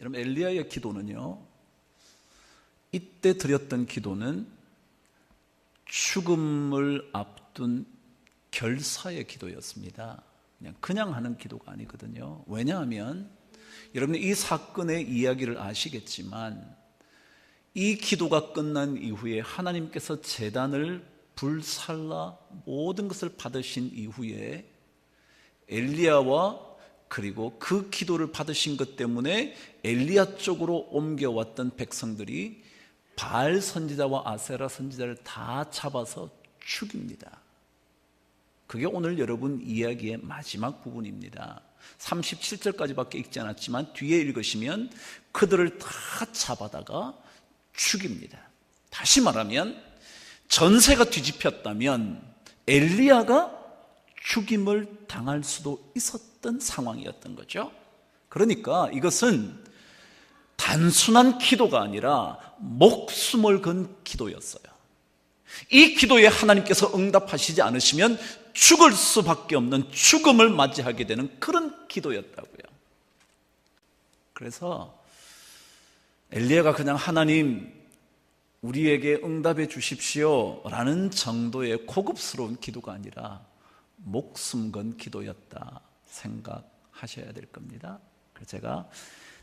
여러분 엘리야의 기도는요. 이때 드렸던 기도는 죽음을 앞둔 결사의 기도였습니다. 그냥 그냥 하는 기도가 아니거든요. 왜냐하면 여러분 이 사건의 이야기를 아시겠지만 이 기도가 끝난 이후에 하나님께서 재단을 불살라 모든 것을 받으신 이후에 엘리야와 그리고 그 기도를 받으신 것 때문에 엘리야 쪽으로 옮겨왔던 백성들이 바알 선지자와 아세라 선지자를 다 잡아서 죽입니다. 그게 오늘 여러분 이야기의 마지막 부분입니다. 37절까지밖에 읽지 않았지만 뒤에 읽으시면 그들을 다 잡아다가 죽입니다. 다시 말하면 전세가 뒤집혔다면 엘리야가 죽임을 당할 수도 있었던 상황이었던 거죠. 그러니까 이것은 단순한 기도가 아니라 목숨을 건 기도였어요. 이 기도에 하나님께서 응답하시지 않으시면 죽을 수밖에 없는 죽음을 맞이하게 되는 그런 기도였다고요. 그래서 엘리야가 그냥 하나님 우리에게 응답해 주십시오 라는 정도의 고급스러운 기도가 아니라 목숨 건 기도였다 생각하셔야 될 겁니다. 그래서 제가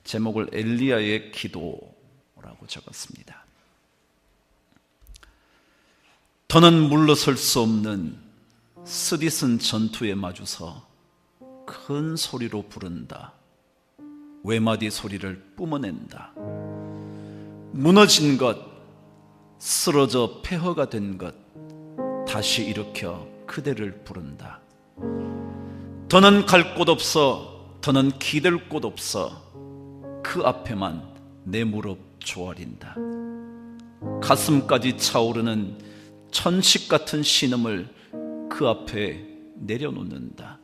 제목을 엘리야의 기도라고 적었습니다. 더는 물러설 수 없는 쓰디쓴 전투에 마주서 큰 소리로 부른다. 외마디 소리를 뿜어낸다. 무너진 것, 쓰러져 폐허가 된 것, 다시 일으켜 그대를 부른다. 더는 갈 곳 없어, 더는 기댈 곳 없어, 그 앞에만 내 무릎 조아린다. 가슴까지 차오르는 천식 같은 신음을 그 앞에 내려놓는다.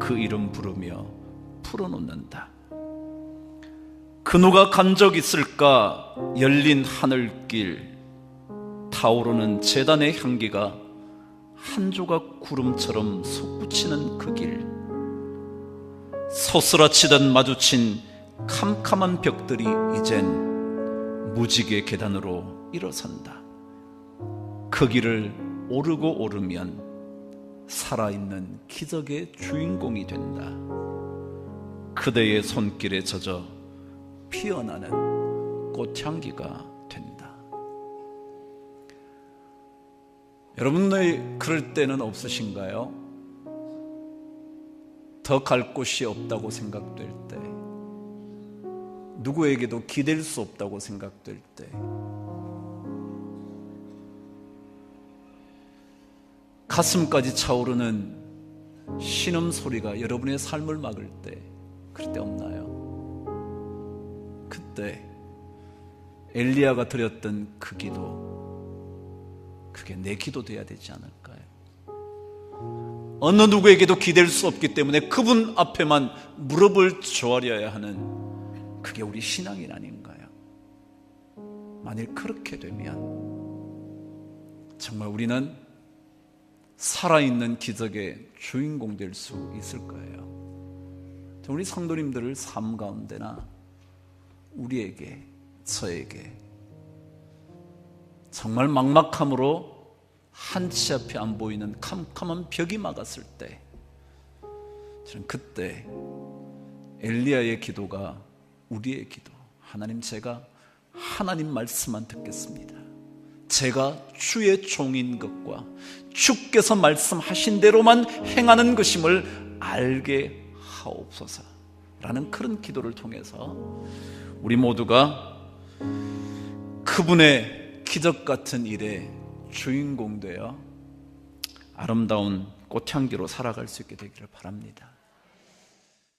그 이름 부르며 풀어놓는다. 그 누가 간 적 있을까? 열린 하늘길, 타오르는 재단의 향기가 한 조각 구름처럼 솟구치는 그 길. 소스라치던 마주친 캄캄한 벽들이 이젠 무지개 계단으로 일어선다. 그 길을 오르고 오르면 살아있는 기적의 주인공이 된다. 그대의 손길에 젖어 피어나는 꽃향기가 여러분들 그럴 때는 없으신가요? 더 갈 곳이 없다고 생각될 때, 누구에게도 기댈 수 없다고 생각될 때, 가슴까지 차오르는 신음 소리가 여러분의 삶을 막을 때, 그럴 때 없나요? 그때 엘리야가 드렸던 그 기도, 그게 내 기도 돼야 되지 않을까요? 어느 누구에게도 기댈 수 없기 때문에 그분 앞에만 무릎을 조아려야 하는 그게 우리 신앙이 아닌가요? 만일 그렇게 되면 정말 우리는 살아있는 기적의 주인공 될 수 있을 거예요. 우리 성도님들을 삶 가운데나 우리에게, 저에게 정말 막막함으로 한 치 앞에 안 보이는 캄캄한 벽이 막았을 때 저는 그때 엘리야의 기도가 우리의 기도 하나님 제가 하나님 말씀만 듣겠습니다. 제가 주의 종인 것과 주께서 말씀하신 대로만 행하는 것임을 알게 하옵소서 라는 그런 기도를 통해서 우리 모두가 그분의 기적 같은 일에 주인공 되어 아름다운 꽃향기로 살아갈 수 있게 되기를 바랍니다.